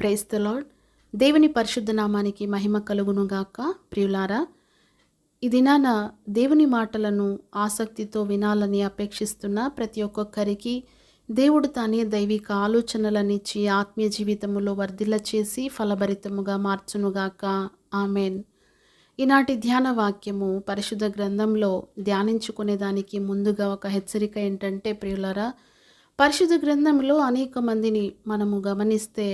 Praise the lord దేవుని పరిశుద్ధ నామానికి మహిమ కలుగునుగాక ప్రియులారా. ఈ దినాన దేవుని మాటలను ఆసక్తితో వినాలని అపేక్షిస్తున్న ప్రతి ఒక్కొక్కరికి దేవుడు తానే దైవిక ఆలోచనలనిచ్చి ఆత్మీయ జీవితములో వర్ధిల్ల చేసి ఫలభరితముగా మార్చునుగాక. ఆమెన్. ఈనాటి ధ్యాన వాక్యము పరిశుద్ధ గ్రంథంలో ధ్యానించుకునేదానికి ముందుగా ఒక హెచ్చరిక ఏంటంటే ప్రియులరా పరిశుద్ధ గ్రంథంలో అనేక మందిని మనము గమనిస్తే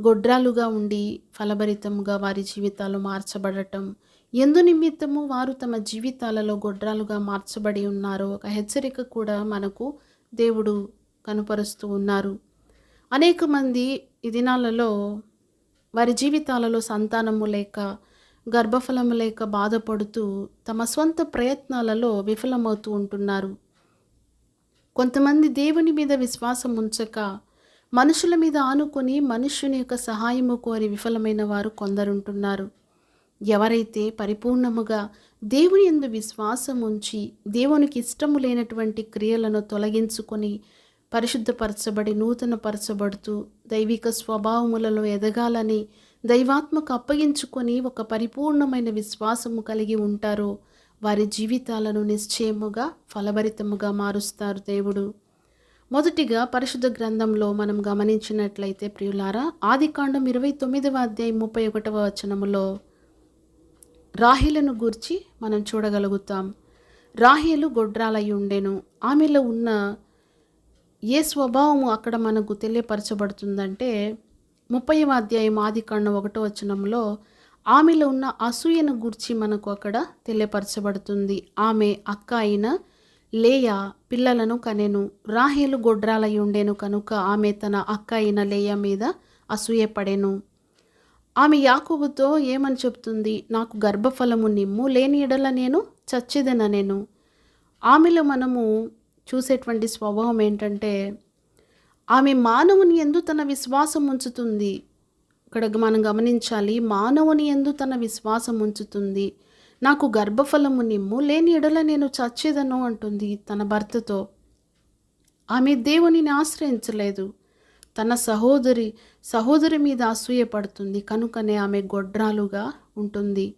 గొడ్రాలుగా ఉండి ఫలభరితముగా వారి జీవితాలు మార్చబడటం. ఎందు నిమిత్తము వారు తమ జీవితాలలో గొడ్రాలుగా మార్చబడి ఉన్నారో ఒక హెచ్చరిక కూడా మనకు దేవుడు కనుపరుస్తూ ఉన్నారు. అనేక మంది ఈ దినాలలో వారి జీవితాలలో సంతానము లేక గర్భఫలము లేక బాధపడుతూ తమ స్వంత ప్రయత్నాలలో విఫలమవుతూ ఉంటున్నారు. కొంతమంది దేవుని మీద విశ్వాసం ఉంచక మనుషుల మీద ఆనుకొని మనుష్యుని యొక్క సహాయము కోరి విఫలమైన వారు కొందరుంటున్నారు. ఎవరైతే పరిపూర్ణముగా దేవుని ఎందు విశ్వాసం ఉంచి దేవునికి ఇష్టము లేనటువంటి క్రియలను తొలగించుకొని పరిశుద్ధపరచబడి నూతనపరచబడుతూ దైవిక స్వభావములలో ఎదగాలని దైవాత్మకు అప్పగించుకొని ఒక పరిపూర్ణమైన విశ్వాసము కలిగి ఉంటారో వారి జీవితాలను నిశ్చయముగా ఫలభరితముగా మారుస్తారు దేవుడు. మొదటిగా పరిశుద్ధ గ్రంథంలో మనం గమనించినట్లయితే ప్రియులారా ఆదికాండం ఇరవై తొమ్మిదవ అధ్యాయం ముప్పై ఒకటవ వచనములో రాహిలను గూర్చి మనం చూడగలుగుతాం. రాహేలు గొడ్రాలై ఉండెను. ఆమెలో ఉన్న ఏ స్వభావము అక్కడ మనకు తెలియపరచబడుతుందంటే ముప్పైవ అధ్యాయం ఆదికాండం ఒకటో వచనంలో ఆమెలో ఉన్న అసూయను గూర్చి మనకు అక్కడ తెలియపరచబడుతుంది. ఆమె అక్క అయిన లేయ పిల్లలను కనెను. రాహేలు గొడ్రాలై ఉండేను కనుక ఆమె తన అక్క అయిన లేయ మీద అసూయపడెను. ఆమె యాకోబుతో ఏమని చెప్తుంది? నాకు గర్భఫలము నిమ్ము లేని ఎడల నేను చచ్చేదన నేను ఆమెలో మనము చూసేటువంటి స్వభావం ఏంటంటే ఆమె మానవుని ఎందు తన విశ్వాసం ఉంచుతుంది. ఇక్కడ మనం గమనించాలి మానవుని ఎందు తన విశ్వాసం ఉంచుతుంది. నాకు గర్భఫలము నిమ్ము లేని ఎడల నేను చచ్చేదను అంటుంది తన భర్తతో. ఆమె దేవునిని ఆశ్రయించలేదు. తన సహోదరి సహోదరి మీద అసూయపడుతుంది. కనుకనే ఆమె గొడ్రాలుగా ఉంటుంది.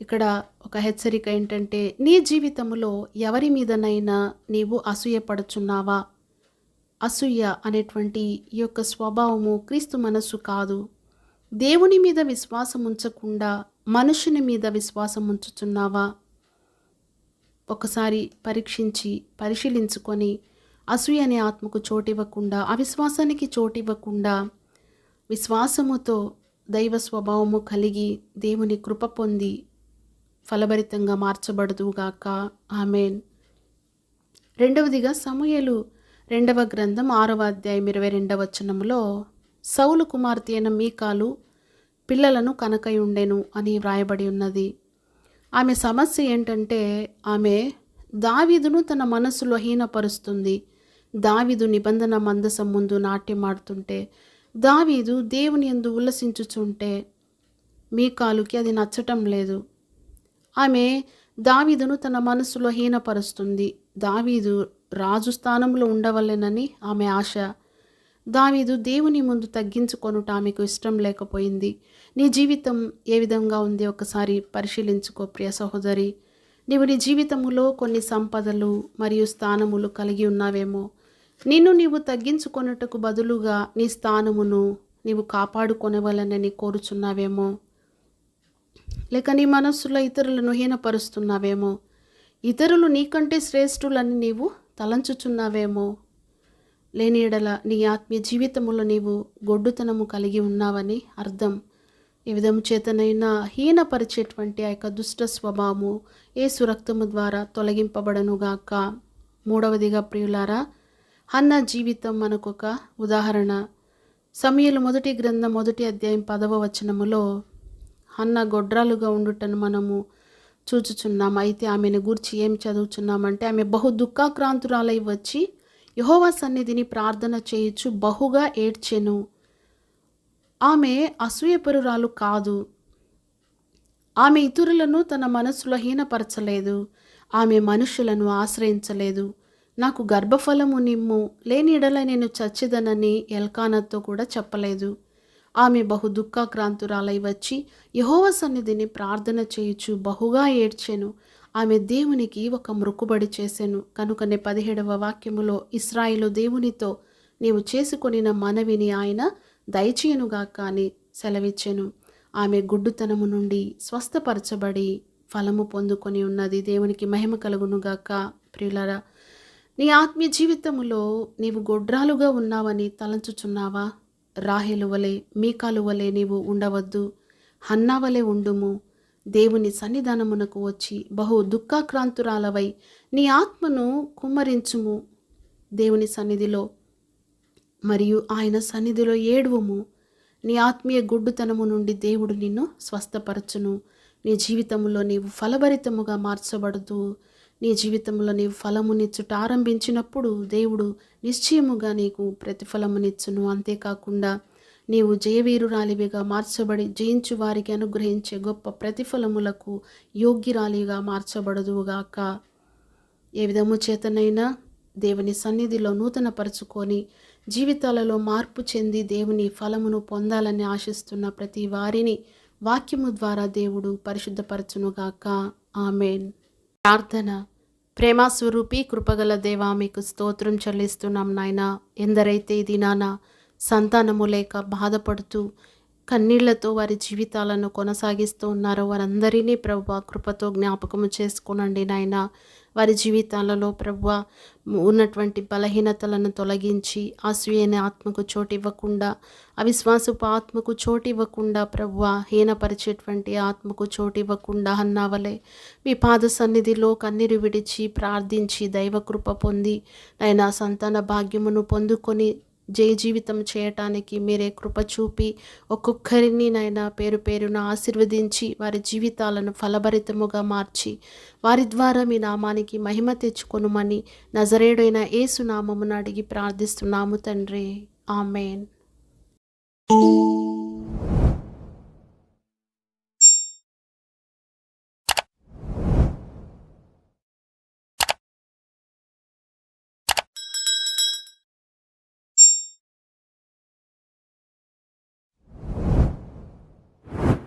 ఇక్కడ ఒక హెచ్చరిక ఏంటంటే నీ జీవితంలో ఎవరి మీదనైనా నీవు అసూయపడుచున్నావా? అసూయ అనేటువంటి ఈ యొక్క స్వభావము క్రీస్తు మనస్సు కాదు. దేవుని మీద విశ్వాసం ఉంచకుండా మనుషుని మీద విశ్వాసం ఉంచుచున్నావా ఒకసారి పరీక్షించి పరిశీలించుకొని అసూయ అనే ఆత్మకు చోటివ్వకుండా అవిశ్వాసానికి చోటివ్వకుండా విశ్వాసముతో దైవ స్వభావము కలిగి దేవుని కృప పొంది ఫలభరితంగా మార్చబడదుగాక ఆమెన్. రెండవదిగా సమూహలు రెండవ గ్రంథం ఆరవ అధ్యాయం ఇరవై రెండవ వచనంలో సౌలు కుమార్తె అయిన మీకాలు పిల్లలను కనకై ఉండెను అని వ్రాయబడి ఉన్నది. ఆమె సమస్య ఏంటంటే ఆమె దావీదును తన మనసులో హీనపరుస్తుంది. దావీదు నిబంధన మందసం ముందు నాట్యమాడుతుంటే దావీదు దేవుని ఎందు ఉల్లసించుచుంటే మీకాలుకి అది నచ్చటం లేదు. ఆమె దావీదును తన మనసులో హీనపరుస్తుంది. దావీదు రాజు స్థానంలో ఉండవలెనని ఆమె ఆశ. దావీదు దేవుని ముందు తగ్గించుకొనుట ఆమెకు ఇష్టం లేకపోయింది. నీ జీవితం ఏ విధంగా ఉంది? ఒకసారి పరిశీలించుకో ప్రియ సహోదరి. నీవు నీ జీవితములో కొన్ని సంపదలు మరియు స్థానములు కలిగి ఉన్నావేమో. నిన్ను నీవు తగ్గించుకొనుటకు బదులుగా నీ స్థానమును నీవు కాపాడుకొనవలనని కోరుచున్నావేమో. లేక నీ మనస్సులో ఇతరులను హీనపరుస్తున్నావేమో. ఇతరులు నీకంటే శ్రేష్ఠులని నీవు తలంచుచున్నావేమో. లేని ఎడల నీ ఆత్మీయ జీవితములో నీవు గొడ్డుతనము కలిగి ఉన్నావని అర్థం. ఈ విధము చేతనైనా హీనపరిచేటువంటి ఆ యొక్క దుష్ట స్వభావము ఏ సురక్తము ద్వారా తొలగింపబడనుగాక మూడవదిగా ప్రియులారా హన్న జీవితం మనకొక ఉదాహరణ. సమయలు మొదటి గ్రంథం మొదటి అధ్యాయం పదవ వచనములో హన్న గొడ్రాలుగా ఉండుటను మనము చూచుచున్నాం. అయితే ఆమెను గూర్చి ఏం చదువుచున్నామంటే ఆమె బహు దుఃఖాక్రాంతురాలై వచ్చి యహోవా సన్నిధిని ప్రార్థన చేయొచ్చు బహుగా ఏడ్చెను. ఆమె అసూయపరురాలు కాదు. ఆమె ఇతరులను తన మనసులో హీనపరచలేదు. ఆమె మనుషులను ఆశ్రయించలేదు. నాకు గర్భఫలము నిమ్ము లేని ఎడల నేను చచ్చిదనని ఎల్కానత్తో కూడా చెప్పలేదు. ఆమె బహు దుఃఖాక్రాంతురాలై వచ్చి యహోవ సన్నిధిని ప్రార్థన చేయుచు బహుగా ఏడ్చెను. ఆమె దేవునికి ఒక మృక్కుబడి చేసెను. కనుకనే పదిహేడవ వాక్యములో ఇస్రాయిలు దేవునితో నీవు చేసుకొనిన మనవిని ఆయన దయచేయనుగాక అని సెలవిచ్చెను. ఆమె గుడ్డుతనము నుండి స్వస్థపరచబడి ఫలము పొందుకొని ఉన్నది. దేవునికి మహిమ కలుగునుగాక. ప్రియులరా నీ ఆత్మీయ జీవితములో నీవు గొడ్రాలుగా ఉన్నావని తలంచుచున్నావా? రాహేలు వలె మీకాలు వలె నీవు ఉండవద్దు. హన్నావలే ఉండుము. దేవుని సన్నిధానమునకు వచ్చి బహు దుఃఖాక్రాంతురాలవై నీ ఆత్మను కుమ్మరించుము. దేవుని సన్నిధిలో మరియు ఆయన సన్నిధిలో ఏడువము. నీ ఆత్మీయ గుడ్డుతనము నుండి దేవుడు నిన్ను స్వస్థపరచును. నీ జీవితంలో నీవు ఫలభరితముగా మార్చబడుతూ నీ జీవితంలో నీవు ఫలమునిచ్చుట ఆరంభించినప్పుడు దేవుడు నిశ్చయముగా నీకు ప్రతిఫలమునిచ్చును. అంతేకాకుండా నీవు జయవీరురాలివిగా మార్చబడి జయించు వారికి అనుగ్రహించే గొప్ప ప్రతిఫలములకు యోగ్యురాలిగా మార్చబడదుగాక ఏ విధము చేతనైనా దేవుని సన్నిధిలో నూతనపరుచుకొని జీవితాలలో మార్పు చెంది దేవుని ఫలమును పొందాలని ఆశిస్తున్న ప్రతి వారిని వాక్యము ద్వారా దేవుడు పరిశుద్ధపరచునుగాక. ఆమెన్. ప్రార్థన. ప్రేమస్వరూపి కృపగల దేవా మీకు స్తోత్రం చెల్లిస్తున్నాం నాయన. ఎందరైతే ఇది నాన్న సంతానము లేక బాధపడుతూ కన్నీళ్ళతో వారి జీవితాలను కొనసాగిస్తూ ఉన్నారో వారందరినీ ప్రభు కృపతో జ్ఞాపకము చేసుకునండి నాయన. వారి జీవితాలలో ప్రభు ఉన్నటువంటి బలహీనతలను తొలగించి అసూయని ఆత్మకు చోటు ఇవ్వకుండా అవిశ్వాసపు ఆత్మకు చోటు ఇవ్వకుండా ప్రభు హీనపరిచేటువంటి ఆత్మకు చోటు ఇవ్వకుండా అన్నావలే మీ పాద సన్నిధిలో కన్నీరు విడిచి ప్రార్థించి దైవకృప పొంది ఆయన సంతాన భాగ్యమును పొందుకొని జయ జీవితం చేయటానికి మీరే కృప చూపి ఒక్కొక్కరిని నైనా పేరు పేరున ఆశీర్వదించి వారి జీవితాలను ఫలభరితముగా మార్చి వారి ద్వారా మీ నామానికి మహిమ తెచ్చుకొనుమని నజరేడైన ఏసునామమును అడిగి ప్రార్థిస్తున్నాము తండ్రి. ఆమెన్.